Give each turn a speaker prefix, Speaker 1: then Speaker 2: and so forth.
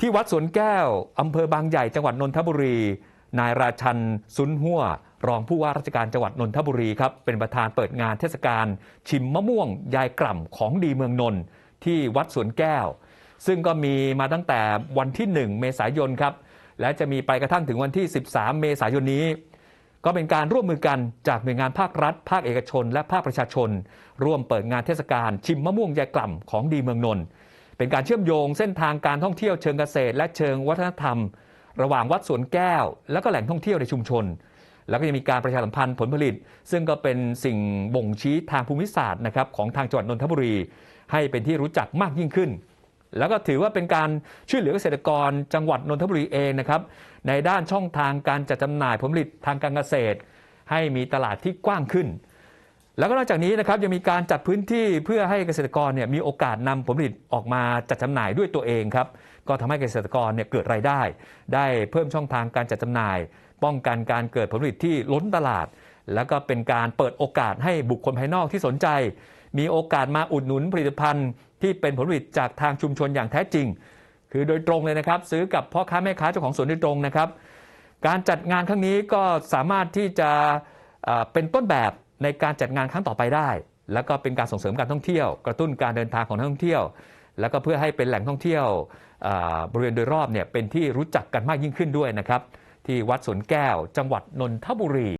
Speaker 1: ที่วัดสวนแก้วอำเภอบางใหญ่จังหวัดนนทบุรี นายราชันสุนหัวรองผู้ว่าราชการจังหวัดนนทบุรีครับเป็นประธานเปิดงานเทศกาลชิมมะม่วงยายกล่ำของดีเมืองนนท์ที่วัดสวนแก้ว ซึ่งก็มีมาตั้งแต่วันที่ 1 เมษายนครับและจะมีไปกระทั่งถึงวันที่ 13 เมษายนนี้ ก็เป็นการร่วมมือกันจากหน่วยงานภาครัฐ ภาคเอกชน และภาคประชาชน ร่วมเปิดงานเทศกาลชิมมะม่วงยายกล่ำของดีเมืองนนท์ เป็นการเชื่อมโยงเส้นทางการท่องเที่ยวเชิงเกษตร และเชิงวัฒนธรรม ระหว่างวัดสวนแก้ว และก็แหล่งท่องเที่ยวในชุมชน แล้วก็ยังมีการประชาสัมพันธ์ผลผลิต ซึ่งก็เป็นสิ่งบ่งชี้ทางภูมิศาสตร์นะครับของทางจังหวัดนนทบุรี ให้เป็นที่รู้จักมากยิ่งขึ้น แล้วก็ถือว่าเป็นการช่วยเหลือเกษตรกรจังหวัดนนทบุรีเองนะครับในด้านช่องทางการจัดจำหน่ายผลผลิตทางการเกษตร ให้มีตลาดที่กว้างขึ้น แล้วก็นอกจากนี้นะครับยังมีการจัดพื้นที่เพื่อให้เกษตรกรเนี่ยมีโอกาสนำผลผลิตออกมาจัดจำหน่ายด้วยตัวเองครับก็ทำให้เกษตรกรเนี่ยเกิดรายได้ ได้เพิ่มช่องทางการจัดจำหน่าย ป้องกันการเกิดผลผลิตที่ล้นตลาด แล้วก็เป็นการเปิดโอกาสให้บุคคลภายนอกที่สนใจ มีโอกาสมาอุดหนุนผลิตภัณฑ์ที่เป็นผลผลิตจากทางชุมชนอย่างแท้จริง คือโดยตรงเลยนะครับ ซื้อกับพ่อค้าแม่ค้าเจ้าของสวนโดยตรงนะครับ การจัดงานครั้งนี้ก็สามารถที่จะเป็นต้นแบบ ในการจัดงานครั้งต่อไปได้ แล้วก็เป็นการส่งเสริมการท่องเที่ยว กระตุ้นการเดินทางของนักท่องเที่ยว แล้วก็เพื่อให้เป็นแหล่งท่องเที่ยวบริเวณโดยรอบเนี่ยเป็นที่รู้จักกันมากยิ่งขึ้นด้วยนะครับที่วัดสวนแก้ว จังหวัดนนทบุรี